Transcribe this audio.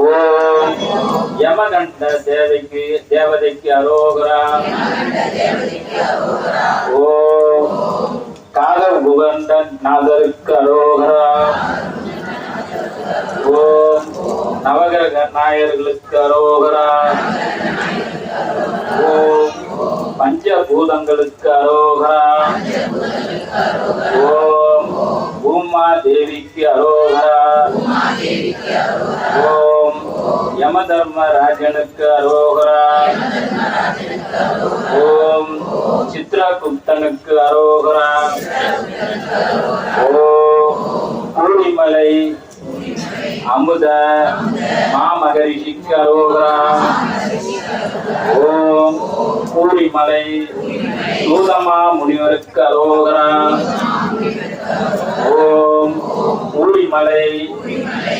ஓம் யமகண்ட தேவைக்கு தேவதைக்கு அரோகரா. ஓம் காதல் புகண்ட நாதருக்கு அரோகரா. ஓம் நவகிரக நாயர்களுக்கு அரோகரா. பஞ்சபூதங்களுக்கு அரோகரா. ஓம் பூமா தேவிக்கு அரோகரா. ஓம் யமதர்மராஜனுக்கு அரோகரா. ஓம் சித்ரகுப்தனுக்கு அரோகரா. ஓம் பூரிமலை அமுத மாமகரிஷிக்கு அரோகரா. ஓம் பூரிமலை சூதமா முனிவருக்கு அரோகரா ஓம் பூரிமலை